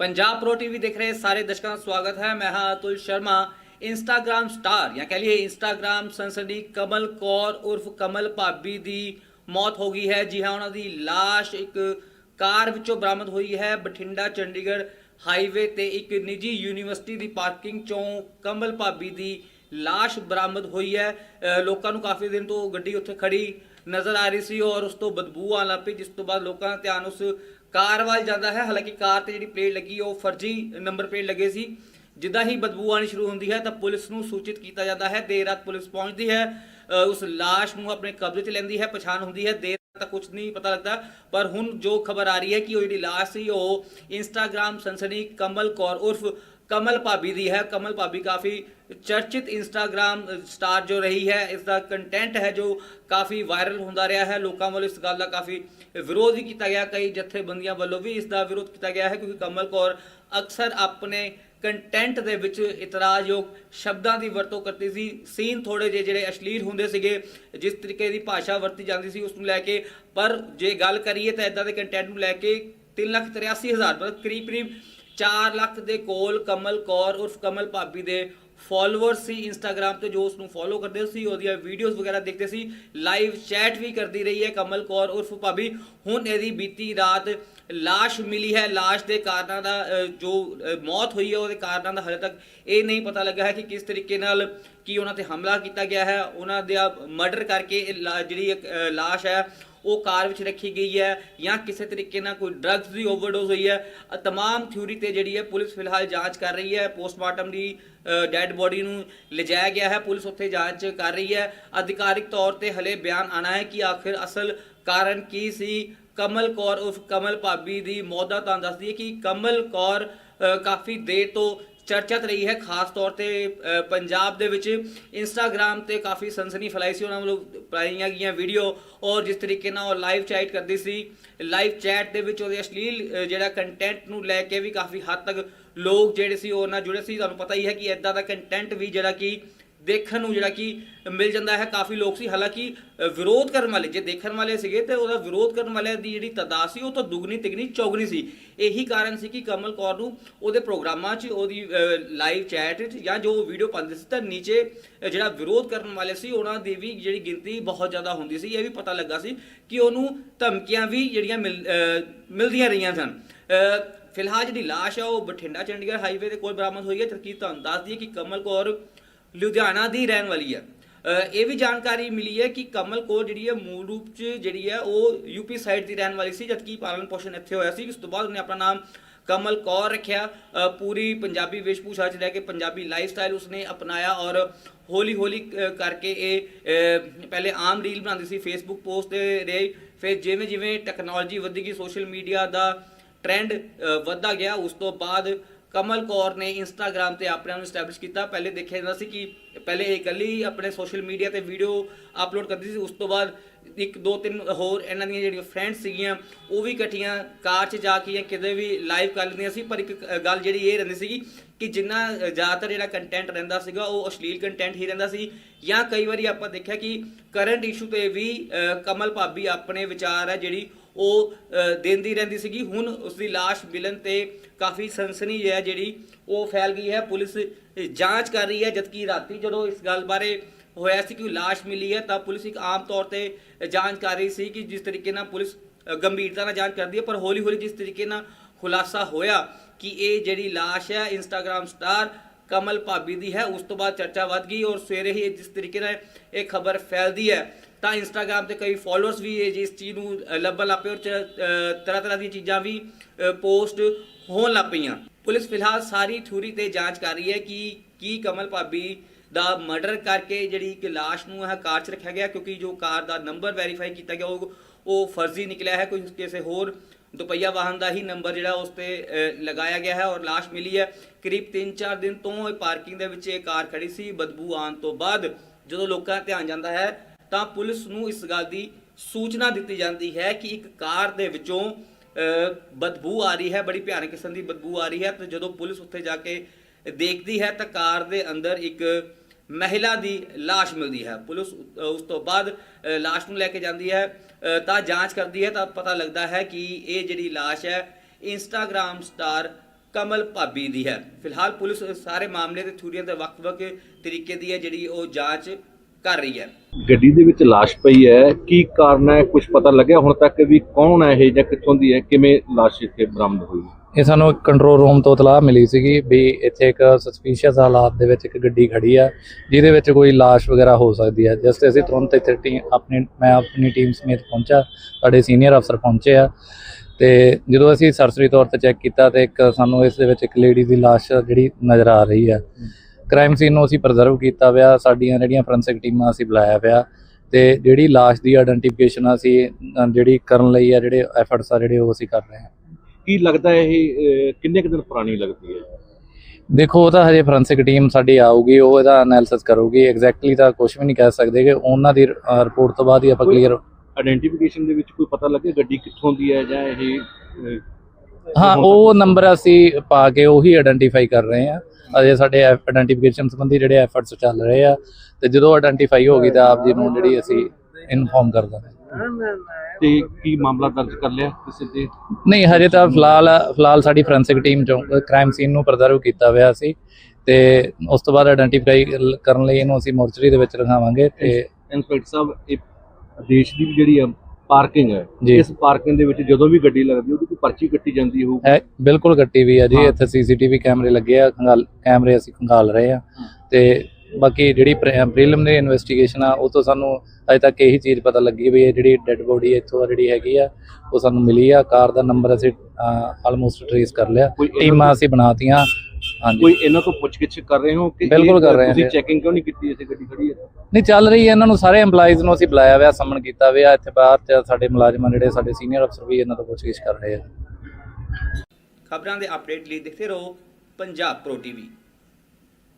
Punjab pro TV ਦੇਖ ਰਹੇ ਸਾਰੇ ਦਰਸ਼ਕਾਂ ਦਾ ਸਵਾਗਤ ਹੈ। ਮੈਂ ਹਾਂ ਅਤੁਲ ਸ਼ਰਮਾ। ਇੰਸਟਾਗ੍ਰam ਸਟਾਰ ਜਾਂ ਕਹ ਲਈਏ ਇੰਸਟਾਗ੍ਰam ਸੰਸਦੀ ਕਮਲ ਕੌਰ ਉਰਫ ਕਮਲ ਭਾਬੀ ਦੀ ਮੌਤ ਹੋ ਗਈ ਹੈ। ਜੀ ਹਾਂ, ਉਹਨਾਂ ਦੀ ਲਾਸ਼ ਇੱਕ ਕਾਰ ਵਿੱਚੋਂ ਬਰਾਮਦ ਹੋਈ ਹੈ। ਬਠਿੰਡਾ, ਚੰਡੀਗੜ੍ਹ ਹਾਈਵੇ ਤੇ ਇੱਕ ਨਿੱਜੀ ਯੂਨੀਵਰਸਿਟੀ ਦੀ ਪਾਰਕਿੰਗ ਚੋਂ ਕਮਲ ਭਾਬੀ ਦੀ ਲਾਸ਼ ਬਰਾਮਦ ਹੋਈ ਹੈ। ਲੋਕਾਂ ਨੂੰ ਕਾਫੀ ਦਿਨ ਤੋਂ ਗੱਡੀ ਉੱਥੇ ਖੜੀ ਨਜ਼ਰ ਆ ਰਹੀ ਸੀ ਔਰ ਉਸ ਤੋਂ ਬਦਬੂ ਆਉਣ ਲੱਗ ਪਈ, ਜਿਸ ਤੋਂ ਬਾਅਦ ਲੋਕਾਂ ਦਾ ਧਿਆਨ ਉਸ ਕਾਰ ਵੱਲ ਜਾਂਦਾ ਹੈ। ਹਾਲਾਂਕਿ ਕਾਰ ਤੇ ਜਿਹੜੀ ਪਲੇਟ ਲੱਗੀ, ਉਹ ਫਰਜ਼ੀ ਨੰਬਰ ਪਲੇਟ ਲੱਗੇ ਸੀ। ਜਿੱਦਾਂ ਹੀ ਬਦਬੂ ਆਣੀ ਸ਼ੁਰੂ ਹੁੰਦੀ ਹੈ, ਤਾਂ ਪੁਲਿਸ ਨੂੰ ਸੂਚਿਤ ਕੀਤਾ ਜਾਂਦਾ ਹੈ। ਦੇਰ ਰਾਤ ਪੁਲਿਸ ਪਹੁੰਚਦੀ ਹੈ ਉਸ ਲਾਸ਼ ਨੂੰ ਆਪਣੇ ਕਬਜ਼ੇ 'ਚ ਲੈਂਦੀ ਹੈ, ਪਛਾਣ ਹੁੰਦੀ ਹੈ। ਦੇਰ ਰਾਤ ਤੱਕ ਕੁਝ ਨਹੀਂ ਪਤਾ ਲੱਗਦਾ, ਪਰ ਹੁਣ ਜੋ ਖਬਰ ਆ ਰਹੀ ਹੈ ਕਿ ਉਹ ਜਿਹੜੀ ਲਾਸ਼ ਸੀ, ਉਹ ਇੰਸਟਾਗ੍ਰam ਸੰਸਨੀ ਕਮਲ ਕੌਰ ਉਰਫ ਕਮਲ ਭਾਬੀ ਦੀ ਹੈ। ਕਮਲ ਭਾਬੀ ਕਾਫੀ ਚਰਚਿਤ ਇੰਸਟਾਗ੍ਰam ਸਟਾਰ ਜੋ ਰਹੀ ਹੈ ਇਸ ਦਾ ਕੰਟੈਂਟ ਹੈ ਜੋ ਕਾਫੀ ਵਾਇਰਲ ਹੁੰਦਾ ਰਿਹਾ ਹੈ। ਲੋਕਾਂ ਵੱਲੋਂ ਇਸ ਗੱਲ ਦਾ ਕਾਫੀ ਵਿਰੋਧ ਵੀ ਕੀਤਾ ਗਿਆ। ਕਈ ਜਥੇਬੰਦੀਆਂ ਵੱਲੋਂ ਵੀ ਇਸ ਦਾ ਵਿਰੋਧ ਕੀਤਾ ਗਿਆ ਹੈ ਕਿਉਂਕਿ ਕਮਲ ਕੌਰ ਅਕਸਰ ਆਪਣੇ ਕੰਟੈਂਟ ਦੇ ਵਿੱਚ ਇਤਰਾਜ਼ਯੋਗ ਸ਼ਬਦਾਂ ਦੀ ਵਰਤੋਂ ਕਰਦੀ ਸੀ। ਸੀਨ ਥੋੜੇ ਜਿਹੇ ਜਿਹੜੇ ਅਸ਼ਲੀਲ ਹੁੰਦੇ ਸੀਗੇ, ਜਿਸ ਤਰੀਕੇ ਦੀ ਭਾਸ਼ਾ ਵਰਤੀ ਜਾਂਦੀ ਸੀ ਉਸ ਨੂੰ ਲੈ ਕੇ। ਪਰ ਜੇ ਗੱਲ ਕਰੀਏ ਤਾਂ ਇਦਾਂ ਦੇ ਕੰਟੈਂਟ ਨੂੰ ਲੈ ਕੇ 383000 ਮਤਲਬ ਕਰੀਬ ਕਰੀਬ 4 ਲੱਖ ਦੇ ਕੋਲ ਕਮਲ ਕੌਰ ਉਰਫ ਕਮਲ ਭਾਬੀ ਦੇ ਫਾਲੋਅਰ ਸੀ ਇੰਸਟਾਗ੍ਰam ਤੇ ਜੋ ਉਸ ਨੂੰ ਫੋਲੋ ਕਰਦੇ ਸੀ, ਉਹਦੀਆਂ ਵੀਡੀਓਜ਼ ਵਗੈਰਾ ਦੇਖਦੇ ਸੀ ਲਾਈਵ ਚੈਟ ਵੀ ਕਰਦੀ ਰਹੀ ਹੈ ਕਮਲ ਕੌਰ ਉਰਫ ਭਾਬੀ। ਹੁਣ ਇਹਦੀ ਬੀਤੀ ਰਾਤ ਲਾਸ਼ ਮਿਲੀ ਹੈ, ਲਾਸ਼ ਦੇ ਕਾਰਨਾਂ ਦਾ ਜੋ ਮੌਤ ਹੋਈ ਹੈ, ਉਹਦੇ ਕਾਰਨਾਂ ਦਾ ਹਜੇ ਤੱਕ ਇਹ ਨਹੀਂ ਪਤਾ ਲੱਗਾ ਹੈ ਕਿ ਕਿਸ ਤਰੀਕੇ ਨਾਲ ਕੀ ਉਹਨਾਂ ਤੇ ਹਮਲਾ ਕੀਤਾ ਗਿਆ ਹੈ। ਉਹਨਾਂ ਦੇ ਮਰਡਰ ਕਰਕੇ ਲਾ- ਜਿਹੜੀ ਲਾਸ਼ ਹੈ ਉਹ ਕਾਰ ਵਿੱਚ ਰੱਖੀ ਗਈ ਹੈ ਜਾਂ ਕਿਸੇ ਤਰੀਕੇ ਨਾਲ ਕੋਈ ਡਰੱਗਸ ਦੀ ਓਵਰਡੋਜ਼ ਹੋਈ ਹੈ। ਅ, ਤਮਾਮ ਥਿਊਰੀ ਤੇ ਜਿਹੜੀ ਹੈ ਪੁਲਿਸ ਫਿਲਹਾਲ ਜਾਂਚ ਕਰ ਰਹੀ ਹੈ। ਪੋਸਟਮਾਰਟਮ ਦੀ ਡੈੱਡ ਬੋਡੀ ਨੂੰ ਲਿਜਾਇਆ ਗਿਆ ਹੈ। ਪੁਲਿਸ ਉੱਥੇ ਜਾਂਚ ਕਰ ਰਹੀ ਹੈ। ਅਧਿਕਾਰਿਕ ਤੌਰ ਤੇ ਹਲੇ ਬਿਆਨ ਆਣਾ ਹੈ ਕਿ ਆਖਿਰ ਅਸਲ ਕਾਰਨ ਕੀ ਸੀ। ਕਮਲ ਕੌਰ ਉਸ ਕਮਲ ਭਾਬੀ ਦੀ ਮੌਤ ਦਾ ਤਾਂ ਦੱਸਦੀ ਹੈ ਕਿ ਕਮਲ ਕੌਰ ਕਾਫੀ ਦੇਰ ਤੋਂ ਚਰਚਿਤ ਰਹੀ ਹੈ, ਖਾਸ ਤੌਰ ਤੇ ਪੰਜਾਬ ਦੇ ਵਿੱਚ। ਇੰਸਟਾਗ੍ਰam ਤੇ ਕਾਫੀ ਸਨਸਨੀ ਫੈਲਾਈ ਸੀ, ਉਹਨਾਂ ਵੱਲੋਂ ਪਾਈਆਂ ਗਈਆਂ ਵੀਡੀਓ ਔਰ ਜਿਸ ਤਰੀਕੇ ਨਾਲ ਉਹ ਲਾਈਵ ਚੈਟ ਕਰਦੀ ਸੀ। ਲਾਈਵ ਚੈਟ ਦੇ ਵਿੱਚ ਉਹਦੇ ਅਸ਼ਲੀਲ ਜਿਹੜਾ ਕੰਟੈਂਟ ਨੂੰ ਲੈ ਕੇ ਵੀ ਕਾਫੀ ਹੱਦ ਤੱਕ ਲੋਕ ਜਿਹੜੇ ਸੀ, ਉਹ ਨਾਲ ਜੁੜੇ ਸੀ। ਤੁਹਾਨੂੰ ਪਤਾ ਹੀ ਹੈ ਕਿ ਇਦਾਂ ਦਾ ਕੰਟੈਂਟ ਵੀ ਜਿਹੜਾ ਕਿ ਦੇਖਣ ਨੂੰ ਜਿਹੜਾ ਕਿ ਮਿਲ ਜਾਂਦਾ ਹੈ। ਕਾਫੀ ਲੋਕ ਸੀ। ਹਾਲਾਂਕਿ ਵਿਰੋਧ ਕਰਨ ਵਾਲੇ, ਜੇ ਦੇਖਣ ਵਾਲੇ ਸੀਗੇ ਤੇ ਉਹਦਾ ਵਿਰੋਧ ਕਰਨ ਵਾਲਿਆਂ ਦੀ ਜਿਹੜੀ ਤਦਾਦ ਸੀ, ਉਹ ਤਾਂ ਦੁੱਗਣੀ, ਤਿਗਣੀ, ਚੌਗਣੀ ਸੀ। ਇਹੀ ਕਾਰਨ ਸੀ ਕਿ ਕਮਲ ਕੌਰ ਨੂੰ ਉਹਦੇ ਪ੍ਰੋਗਰਾਮਾਂ 'ਚ ਉਹਦੀ ਲਾਈਵ ਚੈਟ 'ਚ ਜਾਂ ਜੋ ਵੀਡੀਓ ਪਾਉਂਦੇ ਸੀ, ਤਾਂ ਨੀਚੇ ਜਿਹੜਾ ਵਿਰੋਧ ਕਰਨ ਵਾਲੇ ਸੀ, ਉਹਨਾਂ ਦੀ ਵੀ ਜਿਹੜੀ ਗਿਣਤੀ ਬਹੁਤ ਜ਼ਿਆਦਾ ਹੁੰਦੀ ਸੀ। ਇਹ ਵੀ ਪਤਾ ਲੱਗਾ ਸੀ ਕਿ ਉਹਨੂੰ ਧਮਕੀਆਂ ਵੀ ਜਿਹੜੀਆਂ ਮਿਲ- ਮਿਲਦੀਆਂ ਰਹੀਆਂ ਸਨ। ਫਿਲਹਾਲ ਜਿਹੜੀ ਲਾਸ਼ ਹੈ ਉਹ ਬਠਿੰਡਾ ਚੰਡੀਗੜ੍ਹ ਹਾਈਵੇ ਦੇ ਕੋਲ ਬਰਾਮਦ ਹੋਈ ਹੈ। ਜਦਕਿ ਤੁਹਾਨੂੰ ਦੱਸ ਦਈਏ ਕਿ ਕਮਲ ਕੌਰ ਲੁਧਿਆਣਾ ਦੀ ਰਹਿਣ ਵਾਲੀ ਹੈ। ਇਹ ਵੀ ਜਾਣਕਾਰੀ ਮਿਲੀ ਹੈ ਕਿ ਕਮਲ ਕੌਰ ਜਿਹੜੀ ਹੈ ਮੂਲ ਰੂਪ 'ਚ ਜਿਹੜੀ ਹੈ ਉਹ ਯੂਪੀ ਸਾਈਡ ਦੀ ਰਹਿਣ ਵਾਲੀ ਸੀ, ਜਦਕਿ ਪਾਲਣ ਪੋਸ਼ਣ ਇੱਥੇ ਹੋਇਆ ਸੀ। ਉਸ ਤੋਂ ਬਾਅਦ ਉਹਨੇ ਆਪਣਾ ਨਾਮ ਕਮਲ ਕੌਰ ਰੱਖਿਆ। ਪੂਰੀ ਪੰਜਾਬੀ ਵੇਸ਼ਭੂਸ਼ਾ 'ਚ ਰਹਿ ਕੇ ਪੰਜਾਬੀ ਲਾਈਫ ਸਟਾਈਲ ਉਸਨੇ ਅਪਣਾਇਆ ਔਰ ਹੌਲੀ ਹੌਲੀ ਕਰਕੇ ਇਹ ਪਹਿਲੇ ਆਮ ਰੀਲ ਬਣਾਉਂਦੀ ਸੀ ਫੇਸਬੁੱਕ ਪੋਸਟ ਤੇ ਰਹੀ। ਫਿਰ ਜਿਵੇਂ ਜਿਵੇਂ ਟੈਕਨੋਲੋਜੀ ਵਧੀ ਗਈ ਸੋਸ਼ਲ ਮੀਡੀਆ ਦਾ ਟ੍ਰੈਂਡ ਵੱਧਦਾ ਗਿਆ, ਉਸ ਤੋਂ ਬਾਅਦ ਕਮਲ ਕੌਰ ਨੇ ਇੰਸਟਾਗ੍ਰam ਤੇ ਆਪਣੇ ਆਪ ਨੂੰ ਸਟੈਬਲਿਸ਼ ਕੀਤਾ। ਪਹਿਲੇ ਦੇਖਿਆ ਜਾਂਦਾ ਸੀ ਕਿ ਪਹਿਲੇ ਇਹ ਇਕੱਲੀ ਆਪਣੇ ਸੋਸ਼ਲ ਮੀਡੀਆ ਤੇ ਵੀਡੀਓ ਅਪਲੋਡ ਕਰਦੀ ਸੀ। ਉਸ ਤੋਂ ਬਾਅਦ ਇੱਕ, ਦੋ, ਤਿੰਨ ਹੋਰ ਇਹਨਾਂ ਦੀਆਂ ਜਿਹੜੀਆਂ ਫਰੈਂਡਸ ਸੀਗੀਆਂ, ਉਹ ਵੀ ਇਕੱਠੀਆਂ ਕਾਰ 'ਚ ਜਾ ਕੇ ਜਾਂ ਕਿਤੇ ਵੀ ਲਾਈਵ ਕਰ ਲੈਂਦੀਆਂ ਸੀ। ਪਰ ਇੱਕ ਗੱਲ ਜਿਹੜੀ ਇਹ ਰਹਿੰਦੀ ਸੀਗੀ ਕਿ ਜਿੰਨਾ ਜ਼ਿਆਦਾਤਰ ਜਿਹੜਾ ਕੰਟੈਂਟ ਰਹਿੰਦਾ ਸੀਗਾ, ਉਹ ਅਸ਼ਲੀਲ ਕੰਟੈਂਟ ਹੀ ਰਹਿੰਦਾ ਸੀ। ਜਾਂ ਕਈ ਵਾਰੀ ਆਪਾਂ ਦੇਖਿਆ ਕਿ ਕਰੰਟ ਇਸ਼ੂ ਤੇ ਵੀ ਕਮਲ ਭਾਬੀ ਆਪਣੇ ਵਿਚਾਰ ਹੈ ਜਿਹੜੀ ਉਹ ਅ, ਦਿੰਦੀ ਰਹਿੰਦੀ ਸੀਗੀ ਹੁਣ ਉਸ ਦੀ লাশ ਮਿਲਣ ਤੇ ਕਾਫੀ ਸਨਸਨੀ ਹੈ ਜਿਹੜੀ ਉਹ ਫੈਲ ਗਈ ਹੈ ਪੁਲਿਸ ਅ, ਜਾਂਚ ਕਰ ਰਹੀ ਹੈ ਜਦਕਿ ਰਾਤੀ ਜਦੋਂ ਇਸ ਗੱਲ ਬਾਰੇ ਹੋਇਆ ਸੀ ਕਿ লাশ ਮਿਲੀ ਹੈ ਤਾਂ ਪੁਲਿਸ ਇੱਕ ਆਮ ਤੌਰ ਤੇ ਜਾਂਚ ਕਰ ਰਹੀ ਸੀ ਕਿ ਜਿਸ ਤਰੀਕੇ ਨਾਲ ਪੁਲਿਸ ਅ, ਗੰਭੀਰਤਾ ਨਾਲ ਜਾਂਚ ਕਰਦੀ ਹੈ ਪਰ ਹੌਲੀ ਹੌਲੀ ਜਿਸ ਤਰੀਕੇ ਨਾਲ ਖੁਲਾਸਾ ਹੋਇਆ ਕਿ ਇਹ ਜਿਹੜੀ লাশ ਹੈ ਇੰਸਟਾਗ੍ਰam ਸਟਾਰ ਕਮਲ ਭਾਬੀ ਦੀ ਹੈ ਉਸ ਤੋਂ ਬਾਅਦ ਚਰਚਾ ਵੱਧ ਗਈ ਔਰ ਸਵੇਰੇ ਹੀ ਜਿਸ ਤਰੀਕੇ ਨਾਲ ਇਹ ਖਬਰ ਫੈਲਦੀ ਹੈ ਤਾਂ ਇੰਸਟਾਗ੍ਰam ਤੇ ਕਈ ਫਾਲੋਅਰਸ ਵੀ ਇਹ ਜਿਸ ਚੀਜ਼ ਨੂੰ ਲੱਭਣ ਲੱਗ ਪਏ ਔਰ ਤਰ੍ਹਾਂ ਤਰ੍ਹਾਂ ਦੀਆਂ ਚੀਜ਼ਾਂ ਵੀ ਪੋਸਟ ਹੋਣ ਲੱਗ ਪਈਆਂ। ਪੁਲਿਸ ਫਿਲਹਾਲ ਸਾਰੀ ਥਿਊਰੀ ਤੇ ਜਾਂਚ ਕਰ ਰਹੀ ਹੈ ਕਿ ਕੀ ਕਮਲ ਭਾਬੀ ਦਾ ਮਰਡਰ ਕਰਕੇ ਜਿਹੜੀ ਇੱਕ ਲਾਸ਼ ਨੂੰ ਹੈ ਕਾਰ 'ਚ ਰੱਖਿਆ ਗਿਆ, ਕਿਉਂਕਿ ਜੋ ਕਾਰ ਦਾ ਨੰਬਰ ਵੈਰੀਫਾਈ ਕੀਤਾ ਗਿਆ, ਉਹ ਉਹ ਫਰਜ਼ੀ ਨਿਕਲਿਆ ਹੈ, ਕੋਈ ਕਿਸੇ ਹੋਰ ਦੁਪਹੀਆ ਵਾਹਨ ਦਾ ਹੀ ਨੰਬਰ ਜਿਹੜਾ ਉਸ ਤੇ ਲਗਾਇਆ ਗਿਆ ਹੈ ਔਰ ਲਾਸ਼ ਮਿਲੀ ਹੈ। ਕਰੀਬ 3-4 ਦਿਨ ਤੋਂ ਇਹ ਪਾਰਕਿੰਗ ਦੇ ਵਿੱਚ ਇਹ ਕਾਰ ਖੜੀ ਸੀ, ਬਦਬੂ ਆਉਣ ਤੋਂ ਬਾਅਦ ਜਦੋਂ ਲੋਕਾਂ ਧਿਆਨ ਜਾਂਦਾ ਹੈ ਤਾਂ ਪੁਲਿਸ ਨੂੰ ਇਸ ਗੱਲ ਦੀ ਸੂਚਨਾ ਦਿੱਤੀ ਜਾਂਦੀ ਹੈ ਕਿ ਇੱਕ ਕਾਰ ਦੇ ਵਿੱਚੋਂ ਅ, ਬਦਬੂ ਆ ਰਹੀ ਹੈ ਬੜੀ ਭਿਆਨਕ ਕਿਸਮ ਦੀ ਬਦਬੂ ਆ ਰਹੀ ਹੈ ਤੇ ਜਦੋਂ ਪੁਲਿਸ ਉੱਥੇ ਜਾ ਕੇ ਦੇਖਦੀ ਹੈ ਤਾਂ ਕਾਰ ਦੇ ਅੰਦਰ ਇੱਕ ਮਹਿਲਾ ਦੀ লাশ ਮਿਲਦੀ ਹੈ ਪੁਲਿਸ ਅ, ਉਸ ਤੋਂ ਬਾਅਦ ਅ, লাশ ਨੂੰ ਲੈ ਕੇ ਜਾਂਦੀ ਹੈ ਅ, ਤਾਂ ਜਾਂਚ ਕਰਦੀ ਹੈ ਤਾਂ ਪਤਾ ਲੱਗਦਾ ਹੈ ਕਿ ਇਹ ਜਿਹੜੀ লাশ ਹੈ ਇੰਸਟਾਗ੍ਰam ਸਟਾਰ ਕਮਲ ਭਾਬੀ ਦੀ ਹੈ ਫਿਲਹਾਲ ਪੁਲਿਸ ਇਸ ਸਾਰੇ ਮਾਮਲੇ ਤੇ ਥਿਊਰੀਆਂ ਦੇ ਵੱਖ-ਵੱਖ ਤਰੀਕੇ ਦੀ ਹੈ ਜਿਹੜੀ ਉਹ ਜਾਂਚ ਕਰ ਰਹੀ ਹੈ। ਗੱਡੀ ਦੇ ਵਿੱਚ ਲਾਸ਼ ਪਈ ਹੈ। ਕੀ ਕਾਰਨ ਹੈ? ਕੁਝ ਪਤਾ ਲੱਗਿਆ ਹੁਣ ਤੱਕ ਵੀ ਕੌਣ ਹੈ ਇਹ ਜਾਂ ਕਿੱਥੋਂ ਦੀ ਹੈ? ਕਿਵੇਂ ਲਾਸ਼ ਇੱਥੇ ਬਰਾਮਦ ਹੋਈ? ਇਹ ਸਾਨੂੰ ਕੰਟਰੋਲ ਰੂਮ ਤੋਂ ਇਤਲਾਹ ਮਿਲੀ ਸੀਗੀ ਵੀ ਇੱਥੇ ਇੱਕ ਸਸਪੀਸ਼ੀਅਸ ਹਾਲਾਤ ਦੇ ਵਿੱਚ ਇੱਕ ਗੱਡੀ ਖੜੀ ਆ ਜਿਹਦੇ ਵਿੱਚ ਕੋਈ ਲਾਸ਼ ਵਗੈਰਾ ਹੋ ਸਕਦੀ ਹੈ। ਜਸਟ ਅਸੀਂ ਤੁਰੰਤ ਇੱਥੇ ਟੀਮ ਆਪਣੀ ਮੈਂ ਆਪਣੀ ਟੀਮ ਸਮੇਤ ਪਹੁੰਚਾ। ਸਾਡੇ ਸੀਨੀਅਰ ਅਫਸਰ ਪਹੁੰਚੇ ਆ ਤੇ ਜਦੋਂ ਅਸੀਂ ਸਰਸਰੀ ਤੌਰ ਤੇ ਚੈੱਕ ਕੀਤਾ ਤੇ ਇੱਕ ਸਾਨੂੰ ਇਸ ਦੇ ਵਿੱਚ ਇੱਕ ਲੇਡੀ ਦੀ ਲਾਸ਼ ਜਿਹੜੀ ਨਜ਼ਰ ਆ ਰਹੀ ਆ। ਕ੍ਰਾਈਮ ਸੀਨ ਨੂੰ ਅਸੀਂ ਪ੍ਰੀਜ਼ਰਵ ਕੀਤਾ ਹੋਇਆ ਸਾਡੀਆਂ ਜਿਹੜੀਆਂ ਫੋਰੈਂਸਿਕ ਟੀਮਾਂ ਅਸੀਂ ਬੁਲਾਇਆ ਹੋਇਆ ਤੇ ਜਿਹੜੀ ਲਾਸ਼ ਦੀ ਆਇਡੈਂਟੀਫਿਕੇਸ਼ਨ ਅਸੀਂ ਜਿਹੜੀ ਕਰਨ ਲਈ ਆ ਜਿਹੜੇ ਐਫਰਟਸ ਆ ਜਿਹੜੇ ਉਹ ਅਸੀਂ ਕਰ ਰਹੇ ਹਾਂ। ਕੀ ਲੱਗਦਾ ਇਹ ਕਿੰਨੇ ਕੁ ਦਿਨ ਪੁਰਾਣੀ ਲੱਗਦੀ ਹੈ? ਦੇਖੋ ਉਹ ਤਾਂ ਹਜੇ ਫੋਰੈਂਸਿਕ ਟੀਮ ਸਾਡੀ ਆਊਗੀ ਉਹ ਇਹਦਾ ਐਨਾਲਿਸਿਸ ਕਰੂਗੀ ਐਗਜ਼ੈਕਟਲੀ ਤਾਂ ਕੁਝ ਵੀ ਨਹੀਂ ਕਹਿ ਸਕਦੇ ਕਿ ਉਹਨਾਂ ਦੀ ਰਿਪੋਰਟ ਤੋਂ ਬਾਅਦ ਹੀ ਆਪਾਂ ਕਲੀਅਰ ਆਇਡੈਂਟੀਫਿਕੇਸ਼ਨ ਦੇ ਵਿੱਚ ਕੋਈ ਪਤਾ ਲੱਗੇ ਗੱਡੀ ਕਿੱਥੋਂ ਦੀ ਹੈ ਜਾਂ ਇਹ ਹਾਂ ਉਹ ਨੰਬਰ ਅਸੀਂ ਪਾ ਕੇ ਉਹੀ ਆਇਡੈਂਟੀਫਾਈ ਕਰ ਰਹੇ ਹਾਂ। ਅਜੇ ਸਾਡੇ ਆਇਡੈਂਟੀਫਿਕੇਸ਼ਨ ਸੰਬੰਧੀ ਜਿਹੜੇ ਐਫਰਟਸ ਚੱਲ ਰਹੇ ਆ ਤੇ ਜਦੋਂ ਆਇਡੈਂਟੀਫਾਈ ਹੋ ਗਈ ਤਾਂ ਆਪ ਜੀ ਨੂੰ ਜਿਹੜੀ ਅਸੀਂ ਇਨਫੋਰਮ ਕਰ ਦਾਂਗੇ। ਤੇ ਕੀ ਮਾਮਲਾ ਦਰਜ ਕਰ ਲਿਆ ਕਿਸੇ ਤੇ? ਨਹੀਂ ਹਜੇ ਤਾਂ ਫਿਲਹਾਲ ਫਿਲਹਾਲ ਸਾਡੀ ਫੋਰੈਂਸਿਕ ਟੀਮ ਚੋਂ ਕ੍ਰਾਈਮ ਸੀਨ ਨੂੰ ਪ੍ਰੀਜ਼ਰਵ ਕੀਤਾ ਹੋਇਆ ਸੀ ਤੇ ਉਸ ਤੋਂ ਬਾਅਦ ਆਇਡੈਂਟੀਫਾਈ ਕਰਨ ਲਈ ਇਹਨੂੰ ਅਸੀਂ ਮੋਰਚਰੀ ਦੇ ਵਿੱਚ ਰਖਾਵਾਂਗੇ ਤੇ ਇੰਸਪੈਕਟਰ ਸਾਹਿਬ ਇਹ ਦੇਸ਼ ਦੀ ਵੀ ਜਿਹੜੀ ਆ ਪਾਰਕਿੰਗ ਹੈ। ਜੀ। ਇਸ ਪਾਰਕਿੰਗ ਦੇ ਵਿੱਚ ਜਦੋਂ ਵੀ ਗੱਡੀ ਲੱਗਦੀ ਉਹਦੀ ਕੋਈ ਪਰਚੀ ਕੱਟੀ ਜਾਂਦੀ ਹੋਊ ਹੈ ਬਿਲਕੁਲ ਕੱਟੀ ਵੀ ਆ ਜੀ। ਹਾਂ। ਇੱਥੇ ਸੀਸੀਟੀਵੀ ਕੈਮਰੇ ਲੱਗੇ ਆ ਖੰਗਾਲ ਕੈਮਰੇ ਅਸੀਂ ਖੰਗਾਲ ਰਹੇ ਆ। ਤੇ ਬਾਕੀ ਜਿਹੜੀ ਪ੍ਰੀਲਿਮਿਨਰੀ ਇਨਵੈਸਟੀਗੇਸ਼ਨ ਆ ਉਹ ਤੋਂ ਸਾਨੂੰ ਅਜੇ ਤੱਕ ਇਹੀ ਚੀਜ਼ ਪਤਾ ਲੱਗੀ ਵੀ ਇਹ ਜਿਹੜੀ ਡੈੱਡ ਬੋਡੀ ਇੱਥੋਂ ਜਿਹੜੀ ਹੈਗੀ ਆ ਉਹ ਸਾਨੂੰ ਮਿਲੀ ਆ। ਕਾਰ ਦਾ ਨੰਬਰ ਅਸੀਂ ਆਲਮੋਸਟ ਟ੍ਰੇਸ ਕਰ ਲਿਆ। ਕੋਈ ਟੀਮਾਂ ਅਸੀਂ ਬਣਾਤੀਆਂ। ਹਾਂਜੀ। ਕੋਈ ਇਹਨਾਂ ਤੋਂ ਪੁੱਛਗਿੱਛ ਕਰ ਰਹੇ ਹੋ ਕਿ ਬਿਲਕੁਲ ਇਹ- ਕਰ ਰਹੇ ਹਾਂ ਤੁਸੀਂ ਜੀ। ਚੈਕਿੰਗ ਕਿਉਂ ਨਹੀਂ ਕੀਤੀ ਇਸੇ ਗੱਡੀ ਖੜੀ ਹੈ? ਨਹੀਂ ਚੱਲ ਰਹੀ ਹੈ ਇਹਨਾਂ ਨੂੰ ਸਾਰੇ EMPLOYEES ਨੂੰ ਅਸੀਂ ਬੁਲਾਇਆ ਹੋਇਆ ਸਮਨ ਕੀਤਾ ਹੋਇਆ ਇੱਥੇ ਬਾਹਰ ਤੇ ਸਾਡੇ ਮੁਲਾਜ਼ਮਾਂ ਜਿਹੜੇ ਸਾਡੇ ਸੀਨੀਅਰ ਅਫਸਰ ਵੀ ਇਹਨਾਂ ਤੋਂ ਪੁੱਛਗਿੱਛ ਕਰ ਰਹੇ ਆ। ਖਬਰਾਂ ਦੇ ਅਪਡੇਟ ਲਈ ਦੇਖਦੇ ਰਹੋ ਪੰਜਾਬ ਪ੍ਰੋ ਟੀਵੀ